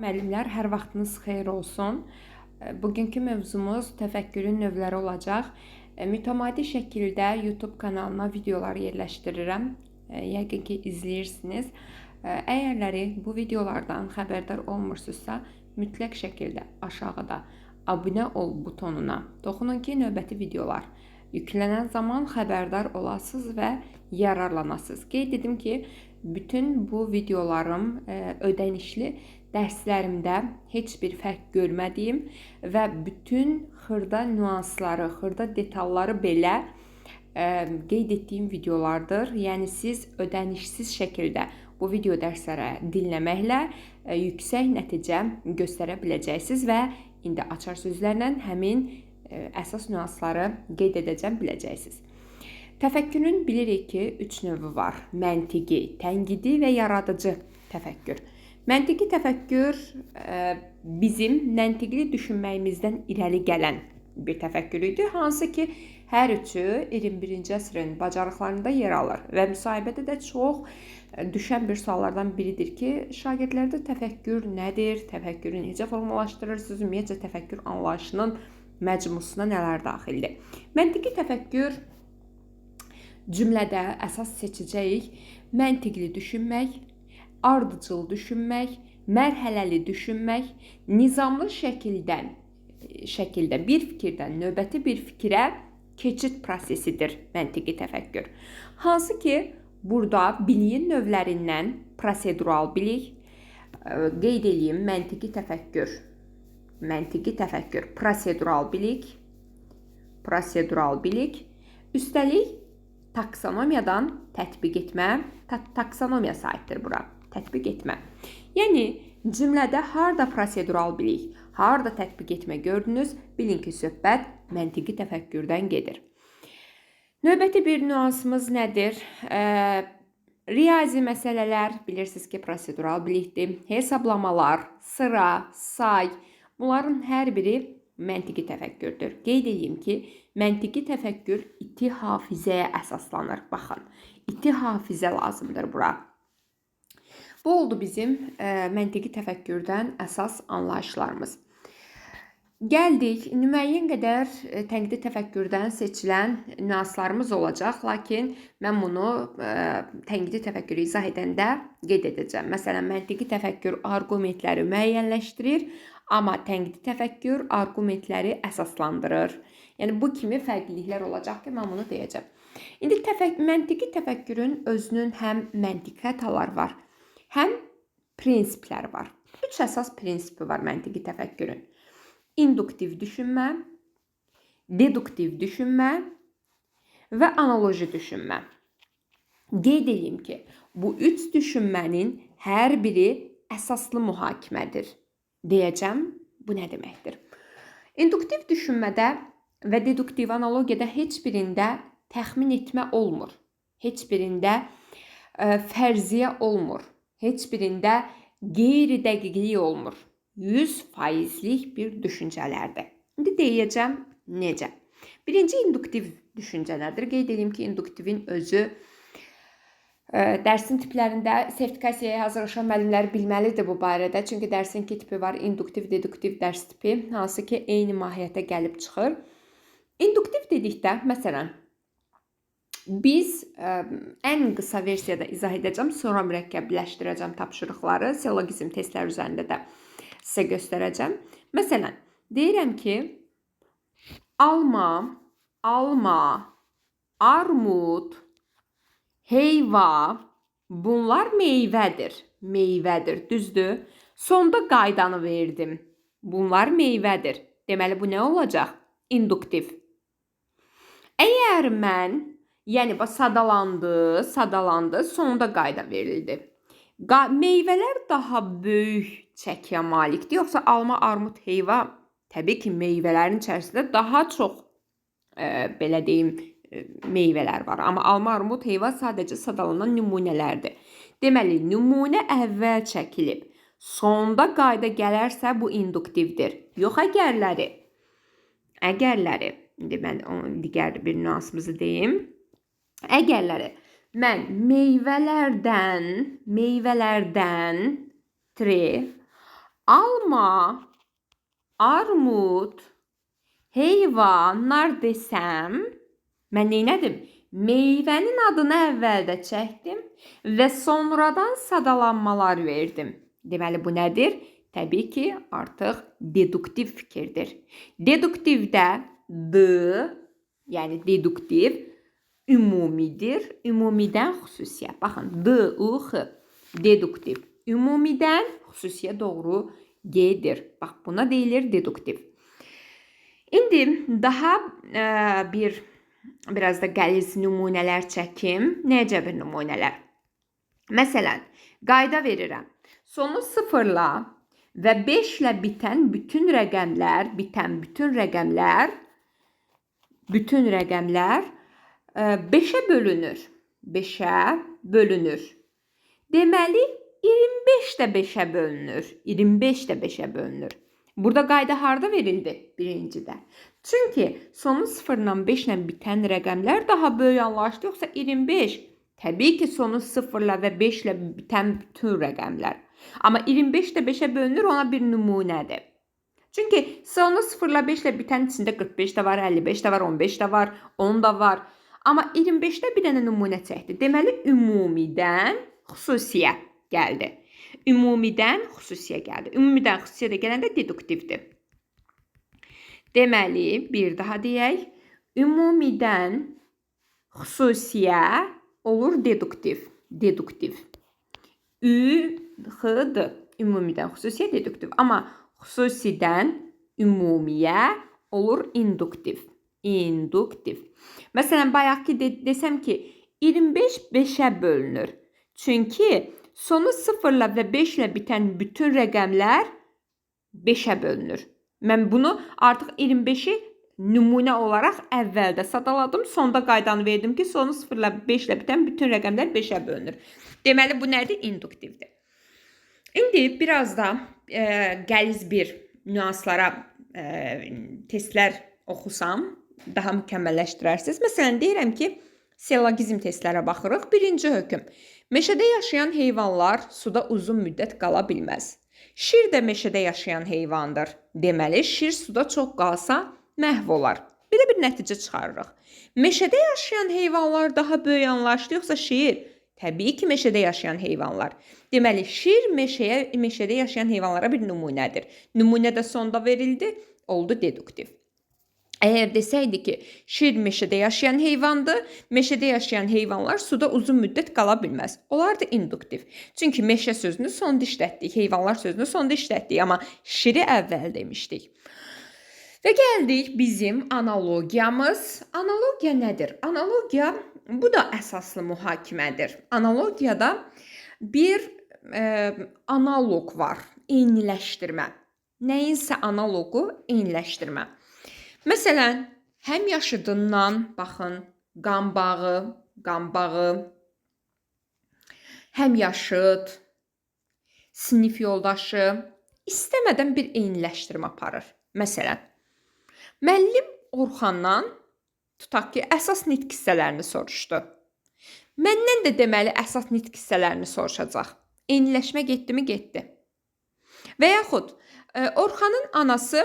Müəllimlər, hər vaxtınız xeyir olsun. E, Bugünkü mövzumuz təfəkkürün növləri olacaq. E, Mütəmadi şəkildə YouTube kanalına videolar yerləşdirirəm. E, Yəqin ki, izləyirsiniz. Əgərləri bu videolardan xəbərdar olmursunuzsa, mütləq şəkildə aşağıda abunə ol butonuna toxunun ki, növbəti videolar yüklənən zaman xəbərdar olasınız və yararlanasınız. Qeyd edim ki, bütün bu videolarım ödənişli dərslərimdə heç bir fərq görmədiyim və bütün xırda nüansları, xırda detalları belə ə, qeyd etdiyim videolardır. Yəni siz ödənişsiz şəkildə bu video dərslərə dinləməklə ə, yüksək nəticə göstərə biləcəksiniz və indi açar sözlərlə həmin ə, əsas nüansları qeyd edəcəm biləcəksiniz. Təfəkkürün bilirik ki, 3 növü var. Məntiqi, tənqidi və yaradıcı təfəkkür. Məntiqi təfəkkür ə, bizim məntiqli düşünməyimizdən irəli gələn bir təfəkkür idi, hansı ki, hər üçü 21-ci əsrin bacarıqlarında yer alır və müsahibədə də çox ə, düşən bir suallardan biridir ki, şagirdlərdə təfəkkür nədir, təfəkkürü necə formalaşdırırsınız, ümumiyyətcə təfəkkür anlayışının məcmusuna nələr daxildir? Məntiqi təfəkkür cümlədə əsas seçəcəyik məntiqli düşünmək, ardıcıl düşünmək, mərhələli düşünmək, nizamlı şəkildə şəkildə bir fikirdən növbəti bir fikrə keçid prosesidir məntiqi təfəkkür. Hansı ki, burada biliyin növlərindən prosedural bilik, ə, qeyd eləyim məntiqi təfəkkür. Məntiqi təfəkkür, prosedural bilik, prosedural bilik, üstəlik taksonomiyadan tətbiq etmə, ta taksonomiya saytdır bura. Tətbiq etmə. Yəni cümlədə harda prosedural bilik, harda tətbiq etmə gördünüz, bilin ki, söhbət məntiqi təfəkkürdən gedir. Növbəti bir nüansımız nədir? Ə, riyazi məsələlər bilirsiniz ki, prosedural bilikdir. Hesablamalar, sıra, say, bunların hər biri məntiqi təfəkkürdür. Qeyd edeyim ki, məntiqi təfəkkür iti hafizəyə əsaslanır. Baxın, iti hafizə lazımdır bura. Bu oldu bizim ə, məntiqi təfəkkürdən əsas anlayışlarımız. Gəldik, müəyyən qədər ə, tənqidi təfəkkürdən seçilən nüanslarımız olacaq, lakin mən bunu ə, tənqidi təfəkkürü izah edəndə qeyd edəcəm. Məsələn, məntiqi təfəkkür arqumentləri müəyyənləşdirir, amma tənqidi təfəkkür arqumentləri əsaslandırır. Yəni bu kimi fərqliliklər olacaq ki, mən bunu deyəcəm. İndi təfək məntiqi təfəkkürün özünün həm məntiqi xətaları var, həm prinsipləri var. Üç əsas prinsipi var məntiqi təfəkkürün. İnduktiv düşünmə, deduktiv düşünmə və analoji düşünmə. Qeyd edeyim ki, bu üç düşünmənin hər biri əsaslı mühakimədir. Deyəcəm, bu nə deməkdir? İnduktiv düşünmədə və deduktiv analogiyada heç birində təxmin etmə olmur. Heç birində ə, fərziyyə olmur. Heç birində qeyri-dəqiqlik olmur. 100%lik bir düşüncələrdir. İndi deyəcəm necə. Birinci induktiv düşüncələrdir. Qeyd edeyim ki, induktivin özü ə, dərsin tiplərində sertifikasiyaya hazırlaşan müəllimlər bilməlidir bu barədə. Çünki dərsin iki tipi var: induktiv, deduktiv dərs tipi, hansı ki, eyni mahiyyətə gəlib çıxır. İnduktiv dedikdə, məsələn, biz ə, ən qısa versiyada izah edəcəm, sonra mürəkkəbləşdirəcəm tapşırıqları, siloqizm testləri üzərində də sizə göstərəcəm. Məsələn, deyirəm ki, alma, alma, armud, heyva bunlar meyvədir. Meyvədir, düzdür? Sonda qaydanı verdim. Bunlar meyvədir. Deməli bu nə olacaq? İnduktiv. Əgər mən, yəni sadalandı, sadalandı, sonda qayda verildi. Qa meyvələr daha böyük çəkiyə malikdir, yoxsa alma, armud, heyva təbii ki, meyvələrin içərisində daha çox e, belə deyim, e, meyvələr var. Amma alma, armud, heyva sadəcə sadalanan nümunələrdir. Deməli, nümunə əvvəl çəkilib, sonda qayda gələrsə bu induktivdir. Yox əgərləri. Əgərləri. İndi mən digər bir nüansımızı deyim. Əgərləri mən meyvələrdən, meyvələrdən tre alma, armud, heyvanlar desəm, mən neylədim? Meyvənin adını əvvəldə çəkdim və sonradan sadalanmalar verdim. Deməli bu nədir? Təbii ki, artıq deduktiv fikirdir. Deduktivdə d, yəni deduktiv ümumidir. Ümumidən xüsusiyə. Baxın, d, u, x. Deduktiv. Ümumidən xüsusiyə doğru gedir. Bax, buna deyilir deduktiv. İndi daha e, bir biraz da qəliz nümunələr çəkim. Necə bir nümunələr? Məsələn, qayda verirəm. Sonu sıfırla və 5 ilə bitən bütün rəqəmlər, bitən bütün rəqəmlər, bütün rəqəmlər 5-ə bölünür. 5-ə bölünür. Deməli 25 də 5-ə bölünür. 25 də 5-ə bölünür. Burada qayda harda verildi? Birincidə. Çünki sonu 0 ilə 5 ilə bitən rəqəmlər daha böyük anlaşdı, yoxsa 25? Təbii ki, sonu 0 ilə və 5 ilə bitən bütün rəqəmlər. Amma 25 də 5-ə bölünür, ona bir nümunədir. Çünki sonu 0 ilə 5 ilə bitən içində 45 də var, 55 də var, 15 də var, 10 da var. Amma 25-də bir dənə nümunə çəkdi. Deməli ümumidən xüsusiyə gəldi. Ümumidən xüsusiyə gəldi. Ümumidən xüsusiyə də gələndə deduktivdir. Deməli, bir daha deyək. Ümumidən xüsusiyə olur deduktiv. Deduktiv. Ü, x, d. Ümumidən xüsusiyə deduktiv. Amma xüsusidən ümumiyə olur induktiv. İnduktiv. Məsələn, bayaqki de desəm ki, 25 5-ə bölünür. Çünki sonu 0 ilə və 5 ilə bitən bütün rəqəmlər 5-ə bölünür. Mən bunu artıq 25-i nümunə olaraq əvvəldə sadaladım. Sonda qaydanı verdim ki, sonu 0 ilə 5 ilə bitən bütün rəqəmlər 5-ə bölünür. Deməli bu nədir? İnduktivdir. İndi biraz da e, qəliz bir nüanslara e, testlər oxusam, daha mükəmməlləşdirərsiniz. Məsələn, deyirəm ki, Sillogizm testlərə baxırıq. Birinci hökm. Meşədə yaşayan heyvanlar suda uzun müddət qala bilməz. Şir də meşədə yaşayan heyvandır. Deməli, şir suda çox qalsa məhv olar. Belə bir nəticə çıxarırıq. Meşədə yaşayan heyvanlar daha böyük anlaşdı yoxsa şir? Təbii ki, meşədə yaşayan heyvanlar. Deməli, şir meşəyə, meşədə yaşayan heyvanlara bir nümunədir. Nümunə də sonda verildi, oldu deduktiv. Əgər desəydi ki, şir meşədə yaşayan heyvandır, meşədə yaşayan heyvanlar suda uzun müddət qala bilməz. Onlar da induktiv. Çünki meşə sözünü sonda işlətdik, heyvanlar sözünü sonda işlətdik, amma şiri əvvəl demişdik. Və gəldik bizim analogiyamız. Analogiya nədir? Analogiya bu da əsaslı mühakimədir. Analogiyada bir e, analog var, eyniləşdirmə. Nəyinsə analogu eyniləşdirmə. Məsələn, həm yaşıdından baxın, qan bağı, qan bağı, həm yaşıd, sinif yoldaşı istəmədən bir eyniləşdirmə aparır. Məsələn, müəllim Orxandan tutaq ki, əsas nitq hissələrini soruşdu. Məndən də deməli əsas nitq hissələrini soruşacaq. Eyniləşmə getdimi? Getdi. Və yaxud e, Orxanın anası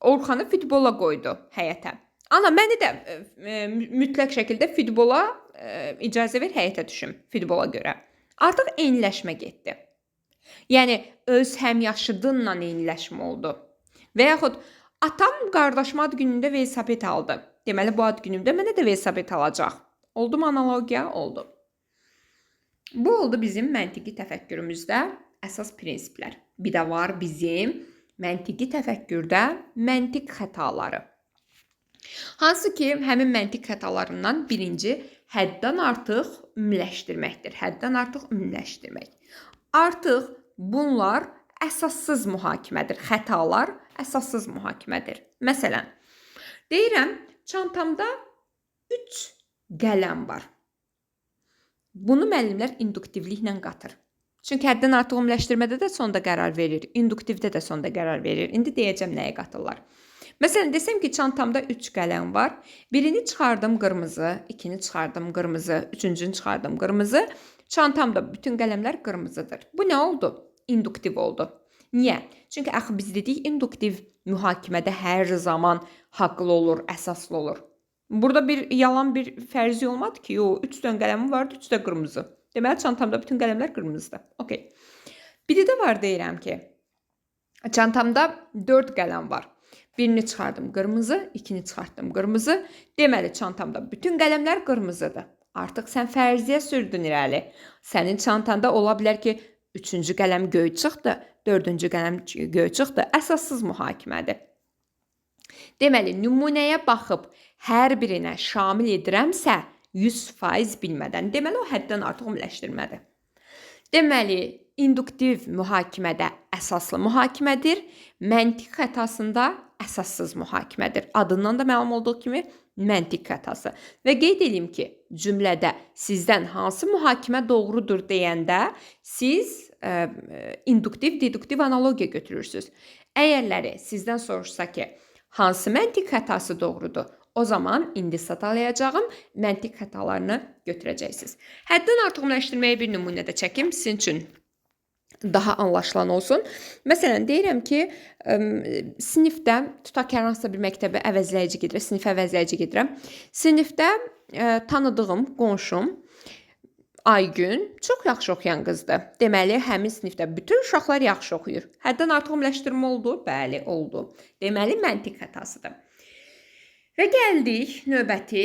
Orxanı futbola qoydu həyətə. Ana məni də e, e, mütləq şəkildə futbola e, icazə ver həyətə düşüm futbola görə. Artıq eyniləşmə getdi. Yəni öz həmyaşıdınla eyniləşmə oldu. Və yaxud atam qardaşıma ad günündə velosiped aldı. Deməli bu ad günümdə mənə də velosiped alacaq. Oldu mu analogiya? Oldu. Bu oldu bizim məntiqi təfəkkürümüzdə əsas prinsiplər. Bir də var bizim məntiqi təfəkkürdə məntiq xətaları. Hansı ki, həmin məntiq xətalarından birinci həddən artıq ümumiləşdirməkdir. Həddən artıq ümumiləşdirmək. Artıq bunlar əsassız mühakimədir. Xətalar əsassız mühakimədir. Məsələn, deyirəm, çantamda 3 qələm var. Bunu müəllimlər induktivliklə qatır. Çünki həddən artıq ümumiləşdirmədə də sonda qərar verir, induktivdə də sonda qərar verir. İndi deyəcəm nəyə qatırlar. Məsələn, desəm ki, çantamda 3 qələm var. Birini çıxardım qırmızı, ikini çıxardım qırmızı, üçüncünü çıxardım qırmızı. Çantamda bütün qələmlər qırmızıdır. Bu nə oldu? İnduktiv oldu. Niyə? Çünki axı biz dedik induktiv mühakimədə hər zaman haqlı olur, əsaslı olur. Burada bir yalan bir fərzi olmadı ki, o 3 dənə qələmim vardı, 3 də qırmızı. Deməli çantamda bütün qələmlər qırmızıdır. Okay. Biri də var deyirəm ki, çantamda 4 qələm var. Birini çıxardım qırmızı, ikini çıxartdım qırmızı. Deməli çantamda bütün qələmlər qırmızıdır. Artıq sən fərziyə sürdün irəli. Sənin çantanda ola bilər ki, 3-cü qələm göy çıxdı, 4-cü qələm göy çıxdı. Əsassız mühakimədir. Deməli, nümunəyə baxıb hər birinə şamil edirəmsə, 100% bilmədən, deməli o həddən artıq ümumiləşdirmədir. Deməli, induktiv mühakimədə əsaslı mühakimədir, məntiq xətasında əsassız mühakimədir. Adından da məlum olduğu kimi məntiq xətası. Və qeyd edeyim ki, cümlədə sizdən hansı mühakimə doğrudur deyəndə siz ə, induktiv, deduktiv analogiya götürürsüz. Əgərləri sizdən soruşsa ki, hansı məntiq xətası doğrudur? O zaman indi satalayacağım məntiq xətalarını götürəcəksiniz. Həddən artıq ümumiləşdirməyə bir nümunə də çəkim sizin üçün daha anlaşılan olsun. Məsələn, deyirəm ki, ə, sinifdə tutaq ki, hər hansısa bir məktəbə əvəzləyici gedirəm, sinifə əvəzləyici gedirəm. Sinifdə ə, tanıdığım qonşum Aygün çox yaxşı oxuyan qızdır. Deməli, həmin sinifdə bütün uşaqlar yaxşı oxuyur. Həddən artıq ümumiləşdirmə oldu? Bəli, oldu. Deməli, məntiq xətasıdır. Və gəldik növbəti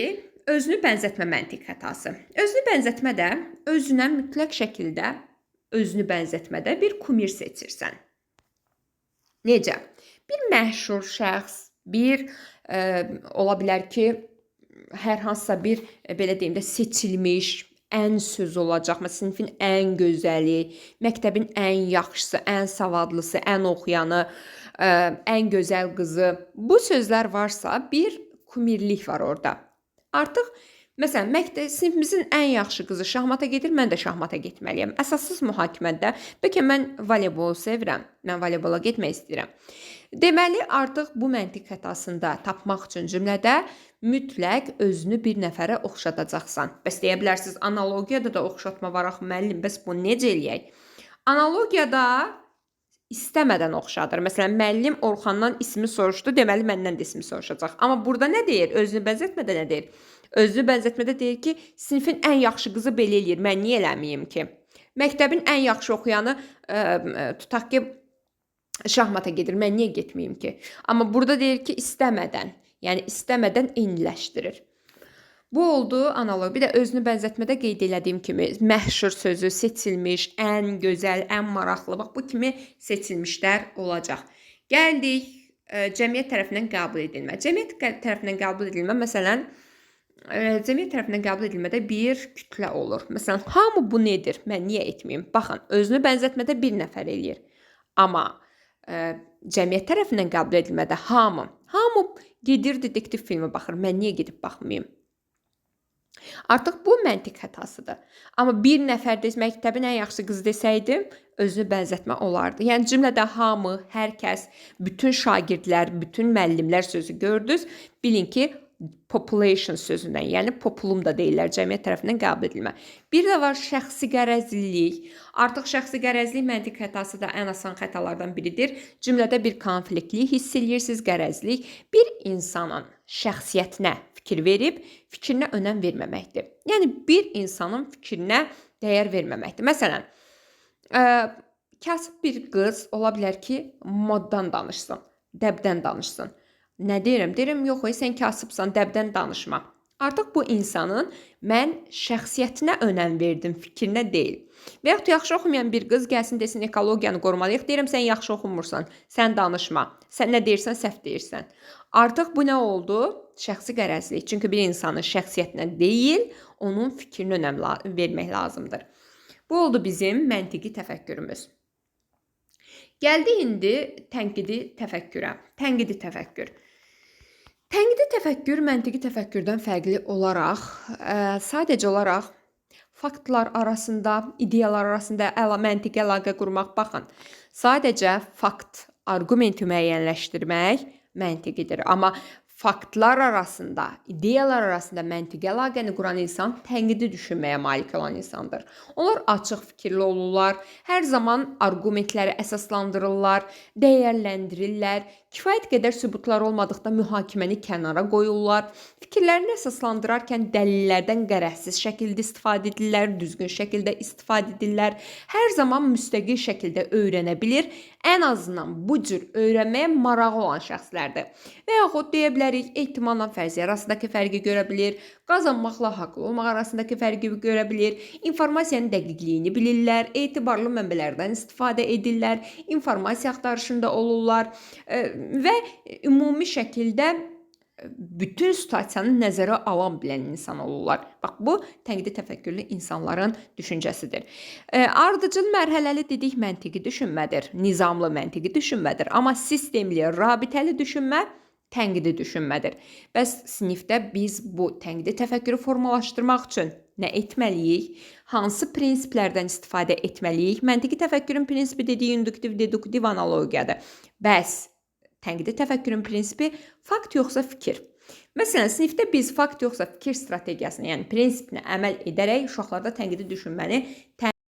özünü bənzətmə məntiq xətası. Özünü bənzətmə də özünə mütləq şəkildə özünü bənzətmədə bir kumir seçirsən. Necə? Bir məşhur şəxs, bir ə, ola bilər ki, hər hansısa bir ə, belə deyim də seçilmiş ən söz olacaq. Məsələn, sinifin ən gözəli, məktəbin ən yaxşısı, ən savadlısı, ən oxuyanı, ə, ən gözəl qızı. Bu sözlər varsa, bir kumirlik var orada. Artıq Məsələn, məktəb sinifimizin ən yaxşı qızı şahmata gedir, mən də şahmata getməliyəm. Əsassız mühakimədə, bəlkə mən voleybolu sevirəm, mən voleybola getmək istəyirəm. Deməli, artıq bu məntiq xətasında tapmaq üçün cümlədə mütləq özünü bir nəfərə oxşadacaqsan. Bəs deyə bilərsiniz, analogiyada da oxşatma var axı müəllim, bəs bu necə eləyək? Analogiyada istəmədən oxşadır. Məsələn, müəllim Orxandan ismi soruşdu, deməli məndən də ismi soruşacaq. Amma burada nə deyir? Özünü bənzətmədə nə deyir? Özünü bənzətmədə deyir ki, sinifin ən yaxşı qızı belə eləyir. Mən niyə eləməyim ki? Məktəbin ən yaxşı oxuyanı ə, ə, tutaq ki, şahmata gedir. Mən niyə getməyim ki? Amma burada deyir ki, istəmədən. Yəni istəmədən eyniləşdirir. Bu oldu analoq. Bir də özünü bənzətmədə qeyd elədiyim kimi məşhur sözü, seçilmiş, ən gözəl, ən maraqlı. Bax bu kimi seçilmişlər olacaq. Gəldik ə, cəmiyyət tərəfindən qəbul edilmə. Cəmiyyət tərəfindən qəbul edilmə məsələn ə, cəmiyyət tərəfindən qəbul edilmədə bir kütlə olur. Məsələn, hamı bunu edir. Mən niyə etməyim? Baxın, özünü bənzətmədə bir nəfər eləyir. Amma ə, cəmiyyət tərəfindən qəbul edilmədə hamı, hamı gedir detektiv filmi baxır. Mən niyə gedib baxmayım? Artıq bu məntiq xətasıdır. Amma bir nəfər də məktəbin ən yaxşı qızı desəydim, özünü bənzətmə olardı. Yəni cümlədə hamı, hər kəs, bütün şagirdlər, bütün müəllimlər sözü gördünüz. Bilin ki, population sözündən, yəni populum da deyirlər cəmiyyət tərəfindən qəbul edilmə. Bir də var şəxsi qərəzlilik. Artıq şəxsi qərəzlik məntiq xətası da ən asan xətalardan biridir. Cümlədə bir konfliktlik hiss eləyirsiniz, qərəzlik bir insanın şəxsiyyətinə fikir verib fikrinə önəm verməməkdir. Yəni bir insanın fikrinə dəyər verməməkdir. Məsələn, ə, kasıb bir qız ola bilər ki, moddan danışsın, dəbdən danışsın. Nə deyirəm? Deyirəm, yox, ey, sən kasıbsan, dəbdən danışma. Artıq bu insanın mən şəxsiyyətinə önəm verdim, fikrinə deyil. Və yaxud yaxşı oxumayan bir qız gəlsin desin ekologiyanı qorumalıyıq. Deyirəm sən yaxşı oxumursan, sən danışma. Sən nə deyirsən, səhv deyirsən. Artıq bu nə oldu? Şəxsi qərəzlik. Çünki bir insanın şəxsiyyətinə deyil, onun fikrinə önəm la vermək lazımdır. Bu oldu bizim məntiqi təfəkkürümüz. Gəldi indi tənqidi təfəkkürə. Tənqidi təfəkkür. Tənqidi təfəkkür məntiqi təfəkkürdən fərqli olaraq, ə, sadəcə olaraq faktlar arasında, ideyalar arasında əla məntiqi əlaqə qurmaq baxın. Sadəcə fakt, arqumenti müəyyənləşdirmək məntiqidir. Amma faktlar arasında, ideyalar arasında məntiqi əlaqəni quran insan tənqidi düşünməyə malik olan insandır. Onlar açıq fikirli olurlar, hər zaman arqumentləri əsaslandırırlar, dəyərləndirirlər, kifayət qədər sübutlar olmadıqda mühakiməni kənara qoyurlar. Fikirlərini əsaslandırarkən dəlillərdən qərəzsiz şəkildə istifadə edirlər, düzgün şəkildə istifadə edirlər. Hər zaman müstəqil şəkildə öyrənə bilir. Ən azından bu cür öyrənməyə marağı olan şəxslərdir. Və yaxud deyə bilərik, ehtimalla fərziyyə arasındakı fərqi görə bilir, qazanmaqla haqlı olmaq arasındakı fərqi görə bilir, informasiyanın dəqiqliyini bilirlər, etibarlı mənbələrdən istifadə edirlər, informasiya axtarışında olurlar və ümumi şəkildə bütün situasiyanı nəzərə alan bilən insan olurlar. Bax bu tənqidi təfəkkürlü insanların düşüncəsidir. E, ardıcıl mərhələli dedik məntiqi düşünmədir, nizamlı məntiqi düşünmədir, amma sistemli, rabitəli düşünmə tənqidi düşünmədir. Bəs sinifdə biz bu tənqidi təfəkkürü formalaşdırmaq üçün nə etməliyik? Hansı prinsiplərdən istifadə etməliyik? Məntiqi təfəkkürün prinsipi dediyi induktiv deduktiv analogiyadır. Bəs tənqidi təfəkkürün prinsipi fakt yoxsa fikir. Məsələn, sinifdə biz fakt yoxsa fikir strategiyasını, yəni prinsipinə əməl edərək uşaqlarda tənqidi düşünməni təmin